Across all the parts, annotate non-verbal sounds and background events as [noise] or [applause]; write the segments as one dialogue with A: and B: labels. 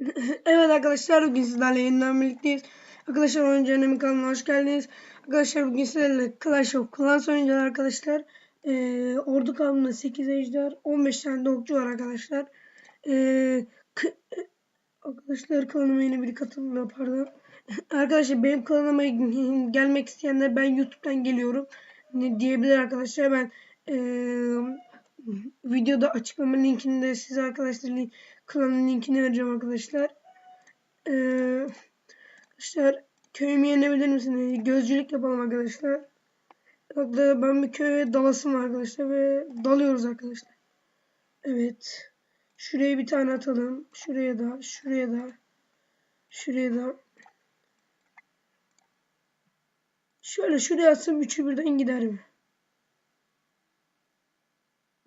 A: [laughs] Evet arkadaşlar bugün sizlerle yeniden birlikteyiz. Arkadaşlar oyuncu önemi kanalına hoş geldiniz. Arkadaşlar bugün sizlerle Clash of Clans oynayacağız arkadaşlar. Ee, ordu kanalında 8 ejder 15 tane de var arkadaşlar. Ee, k- arkadaşlar kanalıma yeni bir katılımda pardon. [laughs] arkadaşlar benim kanalıma [laughs] gelmek isteyenler ben YouTube'dan geliyorum ne diyebilir arkadaşlar. Ben ee, videoda açıklama linkinde size arkadaşlar link, kanalın linkini vereceğim arkadaşlar. Ee, arkadaşlar köyümü yenebilir misiniz? Gözcülük yapalım arkadaşlar. Hatta ben bir köye dalasım var arkadaşlar ve dalıyoruz arkadaşlar. Evet. Şuraya bir tane atalım. Şuraya da, şuraya da, şuraya da. Şöyle şuraya atsam üçü birden gider mi?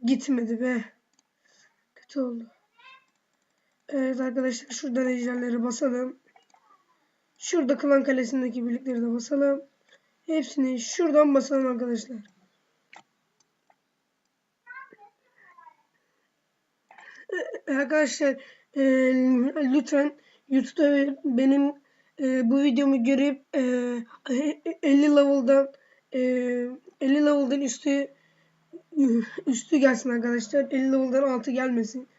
A: Gitmedi be. Kötü oldu. Evet arkadaşlar şuradan ejderleri basalım. Şurada klan kalesindeki birlikleri de basalım. Hepsini şuradan basalım arkadaşlar. Ee, Arkadaşlar e, lütfen YouTube'da benim e, bu videomu görüp e, 50 level'dan e, 50 level'dan üstü üstü gelsin arkadaşlar. 50 level'dan altı gelmesin.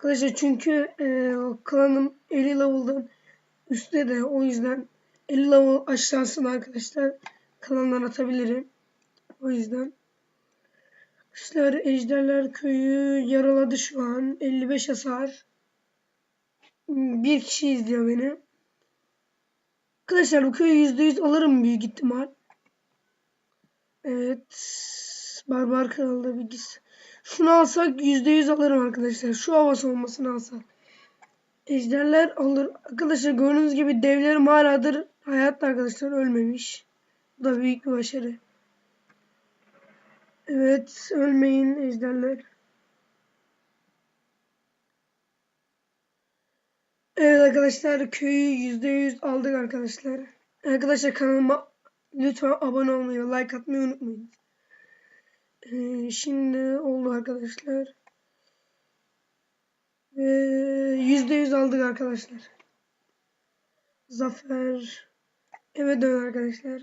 A: Arkadaşlar çünkü e, klanım 50 level'dan üstte de o yüzden 50 level aşağısına arkadaşlar klandan atabilirim. O yüzden. Arkadaşlar Ejderler Köyü yaraladı şu an. 55 hasar. Bir kişi izliyor beni. Arkadaşlar bu köyü %100 alırım büyük ihtimal. Evet. Barbar Kralı'da bir gis. Şunu alsak %100 alırım arkadaşlar. Şu hava savunmasını alsak. Ejderler alır. Arkadaşlar gördüğünüz gibi devlerim haladır hayatta arkadaşlar ölmemiş. Bu da büyük bir başarı. Evet ölmeyin ejderler. Evet arkadaşlar köyü %100 aldık arkadaşlar. Arkadaşlar kanalıma lütfen abone olmayı ve like atmayı unutmayın. Ee, şimdi oldu arkadaşlar. Ve %100 aldık arkadaşlar. Zafer. Eve dön arkadaşlar.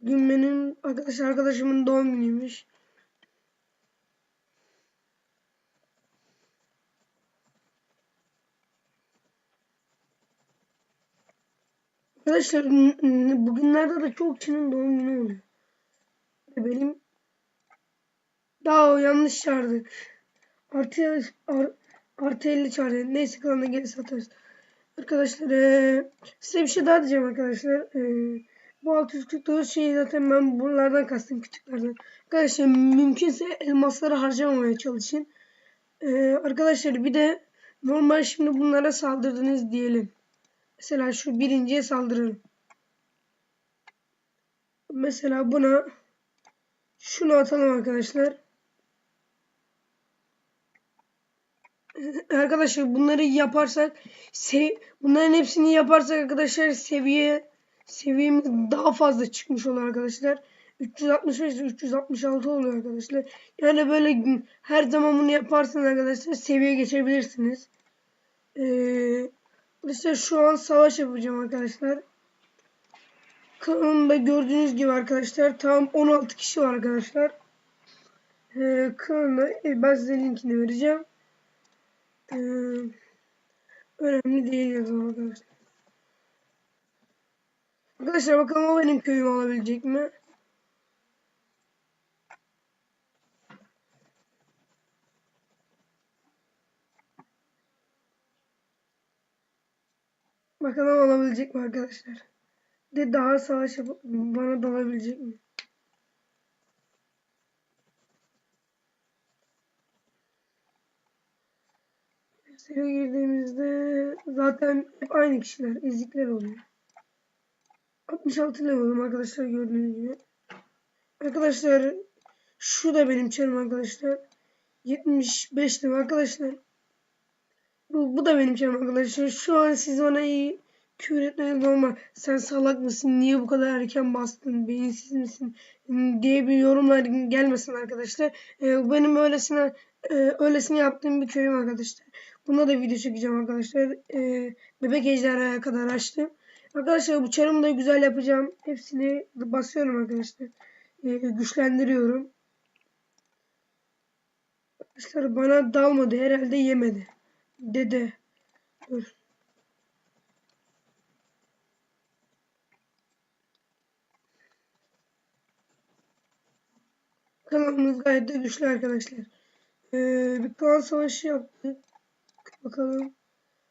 A: Bugün benim arkadaş arkadaşımın doğum günüymüş. Arkadaşlar bugünlerde de çok kişinin doğum günü oluyor. Benim daha yanlış çağırdık. Artı, ar, artı 50 çağırdı. Neyse kalanı geri satarız. Arkadaşlar ee, size bir şey daha diyeceğim arkadaşlar. E, bu 649 şeyi zaten ben buralardan kastım küçüklerden. Arkadaşlar mümkünse elmasları harcamamaya çalışın. E, arkadaşlar bir de normal şimdi bunlara saldırdınız diyelim. Mesela şu birinciye saldıralım. Mesela buna şunu atalım arkadaşlar. Arkadaşlar bunları yaparsak bunların hepsini yaparsak arkadaşlar seviye seviyemiz daha fazla çıkmış olur arkadaşlar. 365 366 oluyor arkadaşlar. Yani böyle her zaman bunu yaparsanız arkadaşlar seviye geçebilirsiniz. Ee, Arkadaşlar şu an savaş yapacağım arkadaşlar. Kanalımda gördüğünüz gibi arkadaşlar tam 16 kişi var arkadaşlar. Ee, kanalda e, ben size linkini vereceğim. Ee, önemli değil yazalım arkadaşlar. Arkadaşlar bakalım o benim köyümü alabilecek mi? Bakalım alabilecek mi arkadaşlar? De daha savaş yapıp bana dalabilecek mi? Seri girdiğimizde zaten hep aynı kişiler, ezikler oluyor. 66 level'ım arkadaşlar gördüğünüz gibi. Arkadaşlar şu da benim çarım arkadaşlar. 75 level arkadaşlar. Bu, bu da benim çarım arkadaşlar. Şu an siz bana iyi küfür etmeniz normal. Sen salak mısın? Niye bu kadar erken bastın? Beyinsiz misin? diye bir yorumlar gelmesin arkadaşlar. Ee, benim öylesine e, öylesine yaptığım bir köyüm arkadaşlar. Buna da video çekeceğim arkadaşlar. E, bebek ejderhaya kadar açtım. Arkadaşlar bu çarımı da güzel yapacağım. Hepsini basıyorum arkadaşlar. E, güçlendiriyorum. Arkadaşlar bana dalmadı. Herhalde yemedi. Dede. Dur. Kanalımız gayet de güçlü arkadaşlar. Ee, bir klan savaşı yaptık. Bakalım.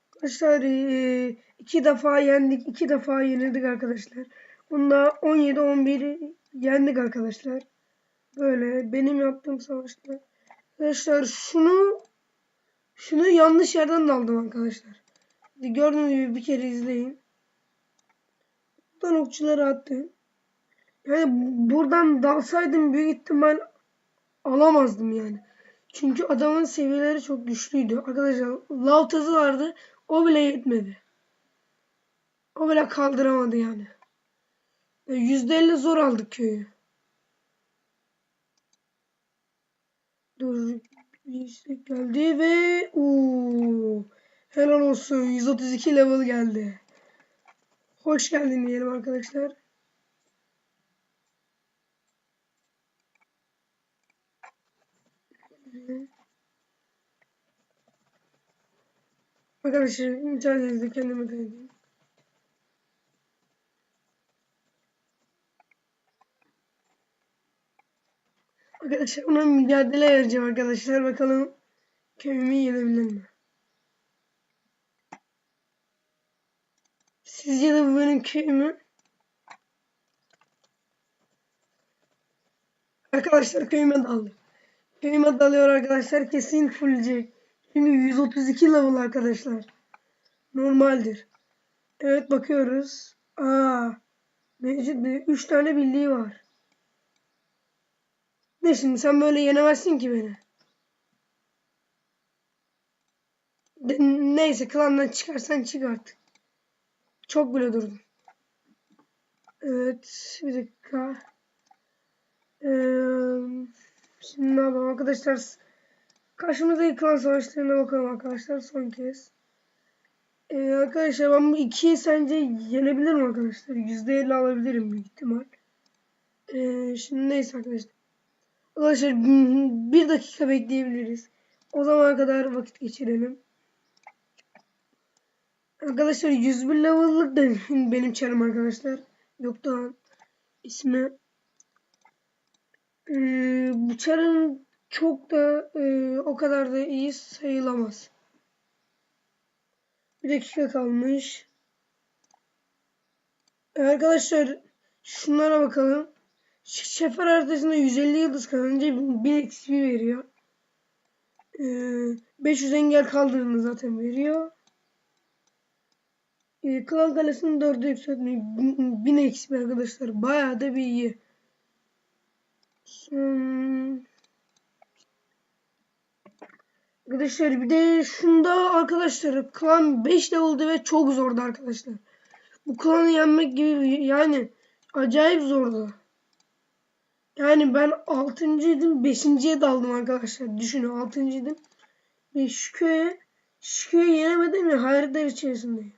A: Arkadaşlar ee, iki defa yendik. iki defa yenildik arkadaşlar. Bunda 17-11 yendik arkadaşlar. Böyle benim yaptığım savaşta. Arkadaşlar şunu şunu yanlış yerden daldım arkadaşlar. Gördüğünüz gibi bir kere izleyin. Buradan okçuları attım. Yani buradan dalsaydım büyük ihtimal alamazdım yani. Çünkü adamın seviyeleri çok güçlüydü. Arkadaşlar lavtazı vardı. O bile yetmedi. O bile kaldıramadı yani. %50 zor aldık köyü. Dur istek geldi ve uuu helal olsun 132 level geldi. Hoş geldin diyelim arkadaşlar. Arkadaşlar müsaadenizle kendime kaydedeyim. Arkadaşlar ona mücadele vereceğim arkadaşlar. Bakalım köyümü yenebilir mi? Sizce de bu benim köyümü? Arkadaşlar köyüme daldı. Köyüme dalıyor arkadaşlar. Kesin fullecek. Çünkü 132 level arkadaşlar. Normaldir. Evet bakıyoruz. Aa, mevcut 3 tane birliği var. Ne şimdi sen böyle yenemezsin ki beni. De, neyse klandan çıkarsan çık artık. Çok bile durdum. Evet bir dakika. Ee, şimdi ne yapalım arkadaşlar. Karşımızdaki klan savaşlarına bakalım arkadaşlar son kez. Ee, arkadaşlar ben bu ikiyi sence yenebilirim arkadaşlar. %50 alabilirim büyük ihtimal. Ee, şimdi neyse arkadaşlar. Arkadaşlar [laughs] bir dakika bekleyebiliriz. O zamana kadar vakit geçirelim. Arkadaşlar 101 level'lık da [laughs] benim çarım arkadaşlar. Yok da ismi. Ee, bu çarın çok da e, o kadar da iyi sayılamaz. Bir dakika kalmış. Arkadaşlar şunlara bakalım. Şefer haritasında 150 yıldız kazanınca 1000 XP veriyor. Ee, 500 engel kaldırdığını zaten veriyor. Ee, Klan kalesinin 4'e yükseltmeyi 1000 XP arkadaşlar. Bayağı da bir iyi. Son... Arkadaşlar bir de şunda arkadaşlar klan 5 level'dı ve çok zordu arkadaşlar. Bu klanı yenmek gibi yani acayip zordu. Yani ben 6.ydim 5.ye daldım arkadaşlar. Düşünün 6.ydim. Ve şu köye şu köye yenemedim ya hayretler içerisindeyim.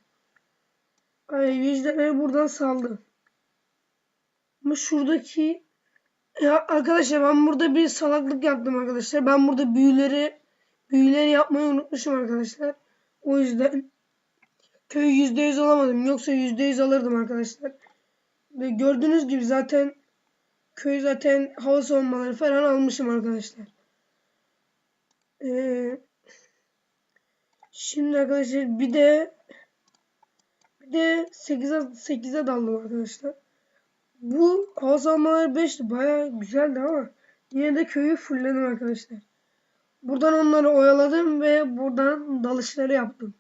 A: Ay vicdanları buradan saldım. Ama şuradaki ya arkadaşlar ben burada bir salaklık yaptım arkadaşlar. Ben burada büyüleri büyüleri yapmayı unutmuşum arkadaşlar. O yüzden köyü %100 alamadım. Yoksa %100 alırdım arkadaşlar. Ve gördüğünüz gibi zaten köy zaten hava savunmaları falan almışım arkadaşlar. Ee, şimdi arkadaşlar bir de bir de 8'e 8'e daldım arkadaşlar. Bu hava savunmaları 5'ti. Baya güzeldi ama yine de köyü fullledim arkadaşlar. Buradan onları oyaladım ve buradan dalışları yaptım.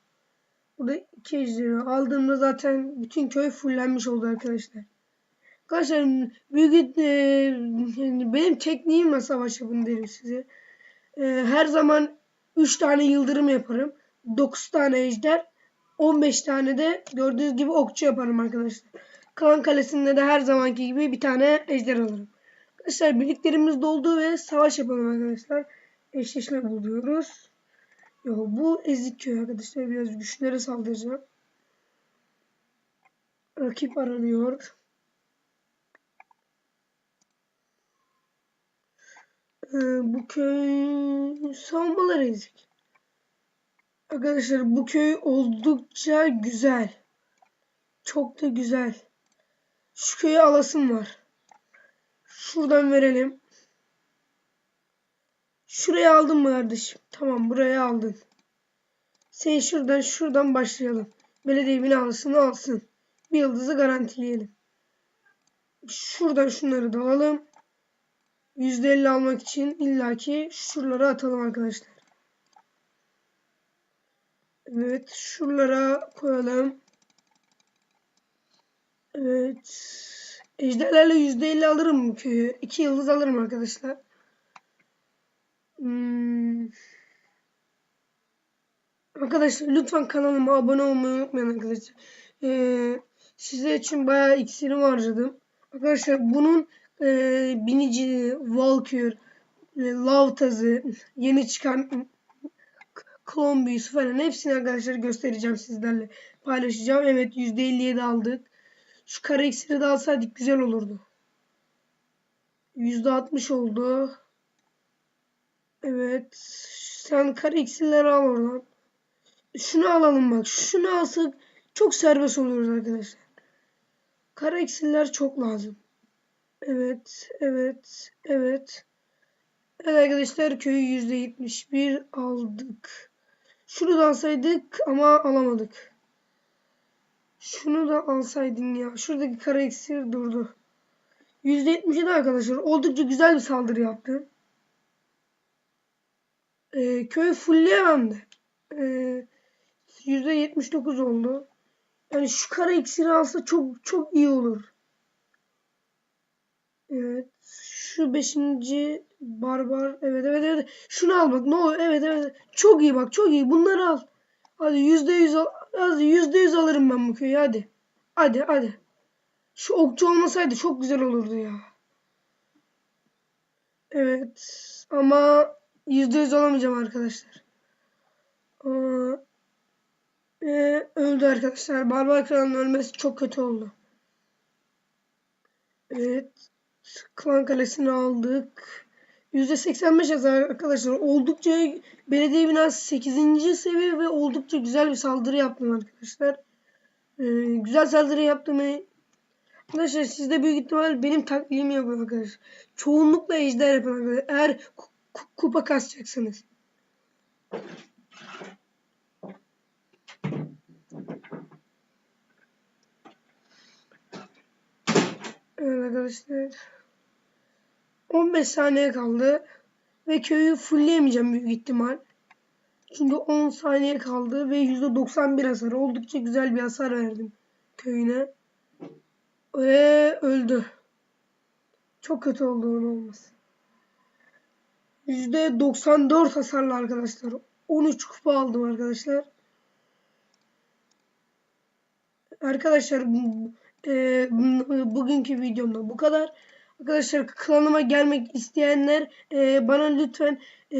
A: Burada iki ejderi aldığımda zaten bütün köy fullenmiş oldu arkadaşlar. Arkadaşlar büyük e, benim tekniğimle savaş yapın derim size. E, her zaman 3 tane yıldırım yaparım. 9 tane ejder. 15 tane de gördüğünüz gibi okçu yaparım arkadaşlar. Klan kalesinde de her zamanki gibi bir tane ejder alırım. Arkadaşlar birliklerimiz doldu ve savaş yapalım arkadaşlar. eşleşme buluyoruz. Yo, bu ezik köy arkadaşlar. Biraz güçlere saldıracağım. Rakip aranıyor. Bu köy savunmaları ezik. Arkadaşlar bu köy oldukça güzel. Çok da güzel. Şu köye alasım var. Şuradan verelim. Şuraya aldın mı kardeşim? Tamam buraya aldın. Sen şuradan şuradan başlayalım. Belediye binasını alsın. Bir yıldızı garantileyelim. Şuradan şunları da alalım. %50 almak için illaki şuralara atalım arkadaşlar. Evet şuralara koyalım. Evet. Ejderlerle %50 alırım bu köyü. 2 yıldız alırım arkadaşlar. Hmm. Arkadaşlar lütfen kanalıma abone olmayı unutmayın arkadaşlar. Ee, size için bayağı iksirim harcadım. Arkadaşlar bunun e, binici, Valkyr, e, Lavtaz'ı, yeni çıkan büyüsü falan hepsini arkadaşlar göstereceğim sizlerle. Paylaşacağım. Evet %57 aldık. Şu kara iksiri de alsaydık güzel olurdu. %60 oldu. Evet. Sen kara iksirleri al oradan. Şunu alalım bak. Şunu alsak çok serbest oluyoruz arkadaşlar. Kara iksirler çok lazım. Evet. Evet. Evet. Evet arkadaşlar köyü %71 aldık. Şunu da alsaydık ama alamadık. Şunu da alsaydın ya. Şuradaki kara iksir durdu. %77 arkadaşlar. Oldukça güzel bir saldırı yaptı. Ee, köyü fullleyemem de. Ee, %79 oldu. Yani şu kara iksiri alsa çok çok iyi olur. Evet. Şu beşinci barbar. Evet evet evet. Şunu al bak. Ne olur. Evet evet. Çok iyi bak. Çok iyi. Bunları al. Hadi yüzde yüz al. Hadi yüzde yüz alırım ben bu köyü. Hadi. Hadi hadi. Şu okçu olmasaydı çok güzel olurdu ya. Evet. Ama yüzde yüz alamayacağım arkadaşlar. Aa, e, öldü arkadaşlar. Barbar kralın ölmesi çok kötü oldu. Evet. Klan kalesini aldık. %85 yazar arkadaşlar. Oldukça belediye binası 8. seviye ve oldukça güzel bir saldırı yaptım arkadaşlar. Ee, güzel saldırı yaptım. Arkadaşlar siz de büyük ihtimal benim taklidimi yapın arkadaşlar. Çoğunlukla ejder yapın arkadaşlar. Eğer kupa kasacaksınız. Evet arkadaşlar. 15 saniye kaldı. Ve köyü fullleyemeyeceğim büyük ihtimal. Çünkü 10 saniye kaldı ve %91 hasar. Oldukça güzel bir hasar verdim köyüne. Ve öldü. Çok kötü oldu onun olması. %94 hasarlı arkadaşlar. 13 kupa aldım arkadaşlar. Arkadaşlar e, bugünkü videomda bu kadar. Arkadaşlar klanıma gelmek isteyenler e, bana lütfen e,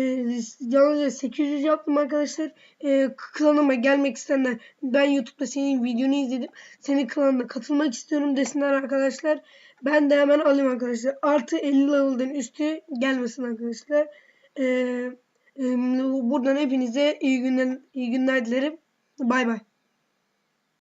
A: yalnızca 800 yaptım arkadaşlar. E, klanıma gelmek isteyenler ben YouTube'da senin videonu izledim. Senin klanına katılmak istiyorum desinler arkadaşlar. Ben de hemen alayım arkadaşlar. Artı 50 level'den üstü gelmesin arkadaşlar. E, e, buradan hepinize iyi günler, iyi günler dilerim. Bay bay.